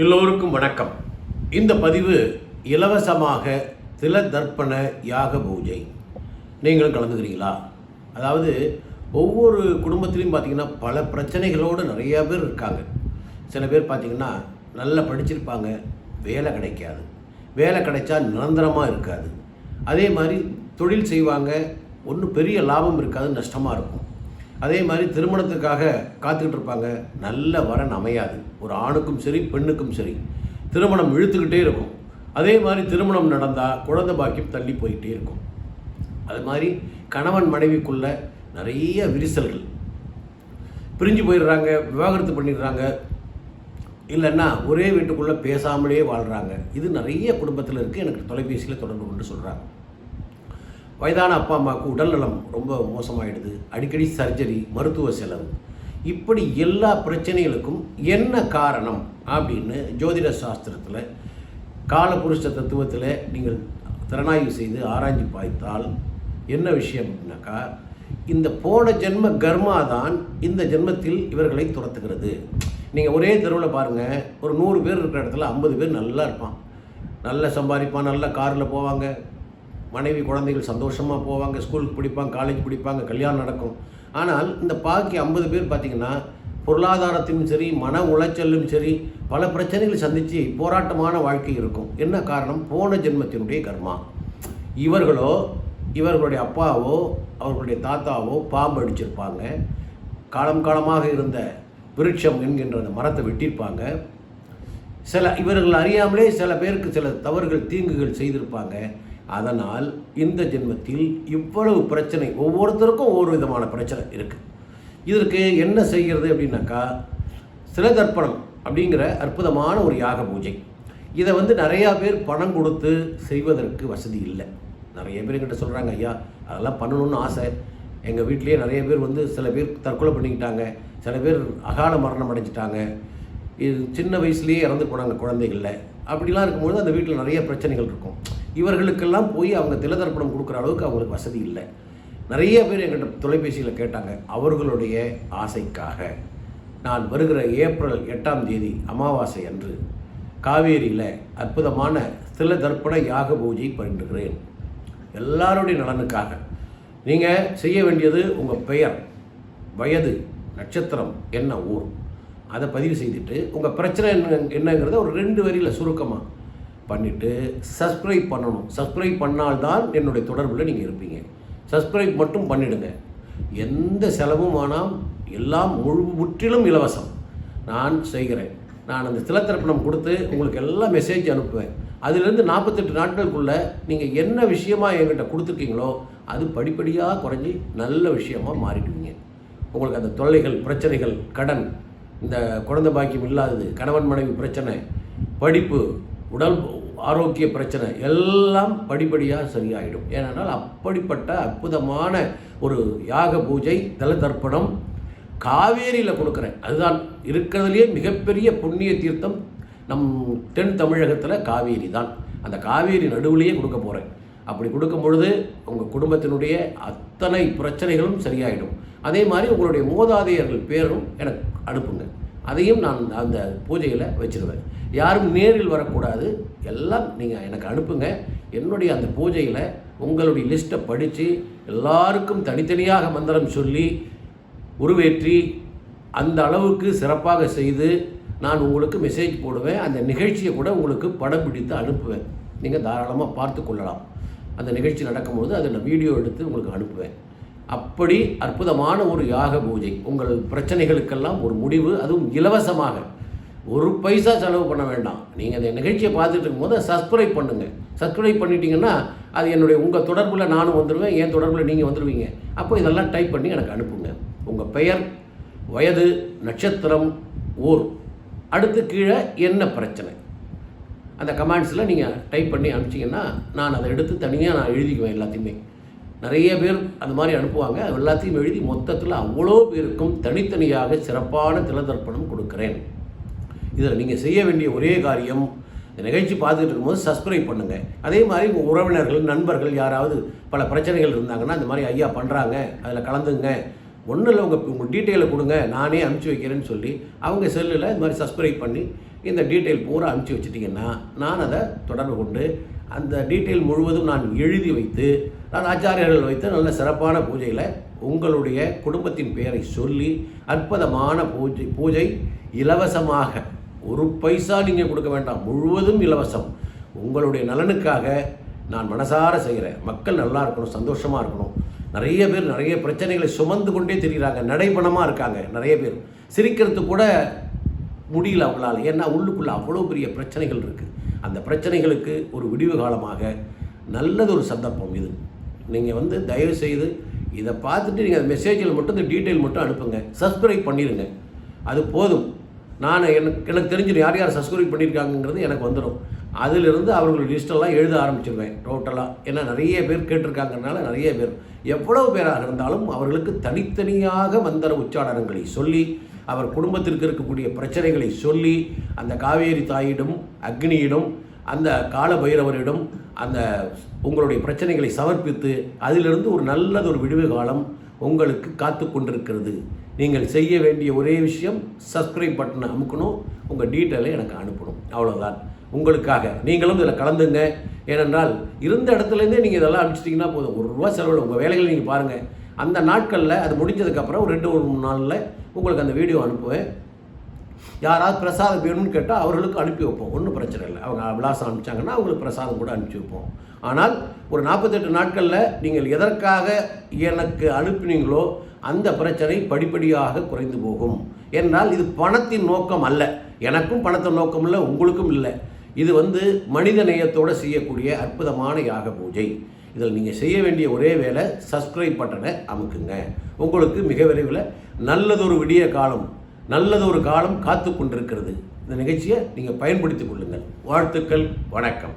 எல்லோருக்கும் வணக்கம். இந்த பதிவு இலவசமாக தில தர்ப்பண யாக பூஜை. நீங்களும் கலந்துக்கிறீங்களா? அதாவது ஒவ்வொரு குடும்பத்திலையும் பார்த்தீங்கன்னா பல பிரச்சனைகளோடு நிறையா பேர் இருக்காங்க. சில பேர் பார்த்தீங்கன்னா நல்லா படிச்சிருப்பாங்க வேலை கிடைக்காது. வேலை கிடைச்சா நிரந்தரமாக இருக்காது. அதே மாதிரி தொழில் செய்வாங்க ஒன்றும் பெரிய லாபம் இருக்காது நஷ்டமாக இருக்கும். அதே மாதிரி திருமணத்துக்காக காத்துக்கிட்டு இருப்பாங்க. நல்ல வரன் அமையாது. ஒரு ஆணுக்கும் சரி பெண்ணுக்கும் சரி. திருமணம் இழுத்துக்கிட்டே இருக்கும். அதே மாதிரி திருமணம் நடந்தால் குழந்தை பாக்கியம் தள்ளி போயிட்டே இருக்கும். அது மாதிரி கணவன் மனைவிக்குள்ள நிறைய விரிசல்கள். பிரிஞ்சு போயிடுறாங்க விவாகரத்து பண்ணிடுறாங்க. இல்லைன்னா ஒரே வீட்டுக்குள்ளே பேசாமலே வாழ்கிறாங்க இது நிறைய குடும்பத்தில் இருக்குது எனக்கு தொலைபேசியில் தொடர்பு கொண்டு சொல்கிறாங்க வயதான அப்பா அம்மாவுக்கு உடல்நலம் ரொம்ப மோசமாயிடுது. அடிக்கடி சர்ஜரி மருத்துவ செலவு. இப்படி எல்லா பிரச்சனைகளுக்கும் என்ன காரணம் அப்படின்னு ஜோதிட சாஸ்திரத்தில் காலபுருஷ தத்துவத்தில் நீங்கள் திறனாய்வு செய்து ஆராய்ஞ்சு பார்த்தால் என்ன விஷயம் அப்படின்னாக்கா இந்த போன ஜென்ம கர்மா தான் இந்த ஜென்மத்தில் இவர்களை துரத்துகிறது. நீங்கள் ஒரே தெருவில் பாருங்கள் ஒரு நூறு பேர் இருக்கிற இடத்துல ஐம்பது பேர் நல்லா இருப்பான். நல்லா சம்பாதிப்பான் நல்ல காரில் போவாங்க. மனைவி குழந்தைகள் சந்தோஷமாக போவாங்க ஸ்கூலுக்கு பிடிப்பாங்க காலேஜ் பிடிப்பாங்க கல்யாணம் நடக்கும். ஆனால் இந்த பாக்கி ஐம்பது பேர் பார்த்திங்கன்னா பொருளாதாரத்திலும் சரி மன உளைச்சலும் சரி பல பிரச்சனைகளை சந்தித்து போராட்டமான வாழ்க்கை இருக்கும். என்ன காரணம்? போன ஜென்மத்தினுடைய கர்மா. இவர்களோ இவர்களுடைய அப்பாவோ அவர்களுடைய தாத்தாவோ பாம்பு அடிச்சிருப்பாங்க. காலம் காலமாக இருந்த விருட்சம் என்கின்ற அந்த மரத்தை வெட்டியிருப்பாங்க. சில இவர்கள் அறியாமலே சில பேருக்கு சில தவறுகள் தீங்குகள் செய்திருப்பாங்க. அதனால் இந்த ஜென்மத்தில் இவ்வளவு பிரச்சனை ஒவ்வொருத்தருக்கும் ஒவ்வொரு விதமான பிரச்சனை இருக்குது இதற்கு என்ன செய்கிறது அப்படின்னாக்கா சிலதர்ப்பணம் அப்படிங்கிற அற்புதமான ஒரு யாக பூஜை. இதை வந்து நிறையா பேர் பணம் கொடுத்து செய்வதற்கு வசதி இல்லை. நிறைய பேர் எங்கிட்ட சொல்கிறாங்க ஐயா அதெல்லாம் பண்ணணும்னு ஆசை. எங்கள் வீட்லேயே நிறைய பேர் வந்து சில பேர் தற்கொலை பண்ணிக்கிட்டாங்க. சில பேர் அகால மரணம் அடைஞ்சிட்டாங்க. இது சின்ன வயசுலேயே இறந்து போனாங்க குழந்தைகளில். அப்படிலாம் இருக்கும்போது அந்த வீட்டில் நிறைய பிரச்சனைகள் இருக்கும். இவர்களுக்கெல்லாம் போய் அவங்க திலதர்ப்பணம் கொடுக்குற அளவுக்கு அவங்களுக்கு வசதி இல்லை. நிறைய பேர் எங்கிட்ட தொலைபேசியில் கேட்டாங்க அவர்களுடைய ஆசைக்காக நான் வருகிற ஏப்ரல் எட்டாம் தேதி அமாவாசை அன்று காவேரியில் அற்புதமான திலதர்ப்பண யாக பூஜை பயின்றுகிறேன் எல்லாருடைய நலனுக்காக. நீங்கள் செய்ய வேண்டியது உங்கள் பெயர் வயது நட்சத்திரம் என்ன ஊர்? அதை பதிவு செய்துட்டு உங்கள் பிரச்சனை என்ன என்னங்கிறத ஒரு ரெண்டு வரியில் சுருக்கமாக பண்ணிவிட்டு சப்ஸ்கிரைப் பண்ணணும். சப்ஸ்கிரைப் பண்ணால்தான் என்னுடைய தொடர்பில் நீங்கள் இருப்பீங்க. சப்ஸ்கிரைப் மட்டும் பண்ணிவிடுங்க எந்த செலவும் ஆனால் எல்லாம் முழு முற்றிலும் இலவசம். நான் செய்கிறேன். நான் அந்த திலத்திரப்பணம் கொடுத்து உங்களுக்கு எல்லாம் மெசேஜ் அனுப்புவேன். அதுலேருந்து நாற்பத்தெட்டு நாட்களுக்குள்ளே நீங்கள் என்ன விஷயமாக என்கிட்ட கொடுத்துருக்கீங்களோ அது படிப்படியாக குறைஞ்சி நல்ல விஷயமாக மாறிடுவீங்க. உங்களுக்கு அந்த தொல்லைகள் பிரச்சனைகள் கடன் இந்த குழந்தை பாக்கியம் இல்லாதது கணவன் மனைவி பிரச்சனை படிப்பு உடல் ஆரோக்கிய பிரச்சனை எல்லாம் படிப்படியாக சரியாயிடும். ஏனென்றால் அப்படிப்பட்ட அற்புதமான ஒரு யாக பூஜை தல தர்ப்பணம் காவேரியில் கொடுக்குறேன். அதுதான் இருக்கிறதுலேயே மிகப்பெரிய புண்ணிய தீர்த்தம். நம் தென் தமிழகத்தில் காவேரி தான். அந்த காவேரி நடுவுலேயே கொடுக்க போகிறேன் அப்படி கொடுக்கும் பொழுது உங்கள் குடும்பத்தினுடைய அத்தனை பிரச்சனைகளும் சரியாயிடும். அதே மாதிரி உங்களுடைய மூதாதையர்கள் பேரும் எனக்கு அனுப்புங்க. அதையும் நான் அந்த பூஜையில் வச்சுருவேன். யாரும் நேரில் வரக்கூடாது. எல்லாம் நீங்கள் எனக்கு அனுப்புங்க. என்னுடைய அந்த பூஜையில் உங்களுடைய லிஸ்ட்டை படித்து எல்லாருக்கும் தனித்தனியாக மந்திரம் சொல்லி உருவேற்றி அந்த அளவுக்கு சிறப்பாக செய்து நான் உங்களுக்கு மெசேஜ் போடுவேன். அந்த நிகழ்ச்சியை கூட உங்களுக்கு படம் பிடித்து அனுப்புவேன். நீங்கள் தாராளமாக பார்த்து கொள்ளலாம். அந்த நிகழ்ச்சி நடக்கும்போது அதை நான் வீடியோ எடுத்து உங்களுக்கு அனுப்புவேன். அப்படி அற்புதமான ஒரு யாக பூஜை. உங்கள் பிரச்சனைகளுக்கெல்லாம் ஒரு முடிவு அதுவும் இலவசமாக. ஒரு பைசா செலவு பண்ண வேண்டாம். நீங்கள் அந்த நிகழ்ச்சியை பார்த்துட்டு இருக்கும்போது சப்ஸ்கிரைப் பண்ணுங்கள் சப்ஸ்கிரைப் பண்ணிட்டீங்கன்னா அது என்னுடைய உங்கள் தொடர்பில் நானும் வந்துடுவேன் என் தொடர்பில் நீங்கள் வந்துடுவீங்க அப்போ இதெல்லாம் டைப் பண்ணி எனக்கு அனுப்புங்க. உங்கள் பெயர் வயது நட்சத்திரம் ஊர். அடுத்து கீழே என்ன பிரச்சனை? அந்த கமெண்ட்ஸில் நீங்கள் டைப் பண்ணி அனுப்பிச்சிங்கன்னா நான் அதை எடுத்து தனியாக நான் எழுதிக்குவேன் எல்லாத்தையுமே. நிறைய பேர் அந்த மாதிரி அனுப்புவாங்க. அது எல்லாத்தையும் எழுதி மொத்தத்தில் அவ்வளோ பேருக்கும் தனித்தனியாக சிறப்பான திலதர்ப்பணம் கொடுக்குறேன். இதில் நீங்கள் செய்ய வேண்டிய ஒரே காரியம் இந்த நிகழ்ச்சி பார்த்துட்டு இருக்கும்போது சப்ஸ்கிரைப் பண்ணுங்கள் அதே மாதிரி உங்கள் உறவினர்கள் நண்பர்கள் யாராவது பல பிரச்சனைகள் இருந்தாங்கன்னா இந்த மாதிரி ஐயா பண்ணுறாங்க அதில் கலந்துங்க. ஒன்றும் இல்லை உங்கள் உங்கள் டீட்டெயிலை கொடுங்க. நானே அனுப்பிச்சி வைக்கிறேன்னு சொல்லி அவங்க செல்லில் இந்த மாதிரி சப்ஸ்கிரைப் பண்ணி இந்த டீட்டெயில் பூரா அனுப்பிச்சி வச்சுட்டிங்கன்னா நான் அதை தொடர்பு கொண்டு அந்த டீட்டெயில் முழுவதும் நான் எழுதி வைத்து நான் ஆச்சாரியர்கள் வைத்து நல்ல சிறப்பான பூஜையில் உங்களுடைய குடும்பத்தின் பெயரை சொல்லி அற்புதமான பூஜை பூஜை இலவசமாக ஒரு பைசா நீங்கள் கொடுக்க வேண்டாம் முழுவதும் இலவசம். உங்களுடைய நலனுக்காக நான் மனசார செய்கிறேன். மக்கள் நல்லா இருக்கணும் சந்தோஷமாக இருக்கணும். நிறைய பேர் நிறைய பிரச்சனைகளை சுமந்து கொண்டே தெரிகிறாங்க நடைபணமாக இருக்காங்க நிறைய பேர். சிரிக்கிறதுக்கு கூட முடியல அவங்களால் ஏன்னா உள்ளுக்குள்ளே அவ்வளோ பெரிய பிரச்சனைகள் இருக்குது அந்த பிரச்சனைகளுக்கு ஒரு விடிவு காலமாக நல்லதொரு சந்தர்ப்பம் இது. நீங்கள் வந்து தயவு செய்து இதை பார்த்துட்டு நீங்கள் அந்த மெசேஜில் மட்டும் இந்த டீட்டெயில் மட்டும் அனுப்புங்க. சப்ஸ்கிரைப் பண்ணிடுங்க. அது போதும். நான் எனக்கு எனக்கு தெரிஞ்சிடும் யார் யார் சப்ஸ்கிரைப் பண்ணியிருக்காங்கங்கிறது எனக்கு வந்துடும். அதிலிருந்து அவர்கள் லிஸ்ட்டெல்லாம் எழுத ஆரம்பிச்சிருவேன் டோட்டலாக ஏன்னா நிறைய பேர் கேட்டிருக்காங்கனால நிறைய பேர். எவ்வளவு பேராக இருந்தாலும் அவர்களுக்கு தனித்தனியாக மந்திர உச்சாடனங்களை சொல்லி அவர் குடும்பத்திற்கு இருக்கக்கூடிய பிரச்சனைகளை சொல்லி அந்த காவேரி தாயிடம் அக்னியிடம் அந்த கால பைரவரிடம் அந்த உங்களுடைய பிரச்சனைகளை சமர்ப்பித்து அதிலிருந்து ஒரு நல்லதொரு விடுவு காலம் உங்களுக்கு காத்து கொண்டிருக்கிறது. நீங்கள் செய்ய வேண்டிய ஒரே விஷயம் சப்ஸ்கிரைப் பட்டனை அமுக்கணும். உங்கள் டீட்டெயிலை எனக்கு அனுப்பணும். அவ்வளோதான் உங்களுக்காக. நீங்களும் இதில் கலந்துங்க. ஏனென்றால் இருந்த இடத்துலேருந்தே நீங்கள் இதெல்லாம் அனுப்பிச்சிட்டிங்கன்னா போதும். ஒரு ரூபா செலவில் உங்கள் வேலைகளை நீங்கள் பாருங்கள் அந்த நாட்களில் அது முடிஞ்சதுக்கப்புறம் ஒரு ரெண்டு ஒரு மூணு நாளில் உங்களுக்கு அந்த வீடியோ அனுப்புவேன். யாராவது பிரசாதம் வேணும்னு கேட்டால் அவர்களுக்கு அனுப்பி வைப்போம். ஒன்றும் பிரச்சனை இல்லை. அவங்க விலாசம் அனுப்பிச்சாங்கன்னா அவங்களுக்கு பிரசாதம் கூட அனுப்பிச்சி வைப்போம். ஆனால் ஒரு நாற்பத்தெட்டு நாட்களில் நீங்கள் எதற்காக எனக்கு அனுப்பினீங்களோ அந்த பிரச்சனை படிப்படியாக குறைந்து போகும். என்றால் இது பணத்தின் நோக்கம் அல்ல. எனக்கும் பணத்தின் நோக்கம் இல்லை உங்களுக்கும் இல்லை. இது வந்து மனித நேயத்தோடு செய்யக்கூடிய அற்புதமான யாக பூஜை. இதில் நீங்கள் செய்ய வேண்டிய ஒரே வேலை சப்ஸ்கிரைப் பட்டனை அமுக்குங்க. உங்களுக்கு மிக விரைவில் நல்லதொரு விடிய காலம் நல்லதொரு காலம் காத்து கொண்டிருக்கிறது. இந்த நிகழ்ச்சியை நீங்கள் பயன்படுத்திக் கொள்ளுங்கள். வாழ்த்துக்கள் வணக்கம்.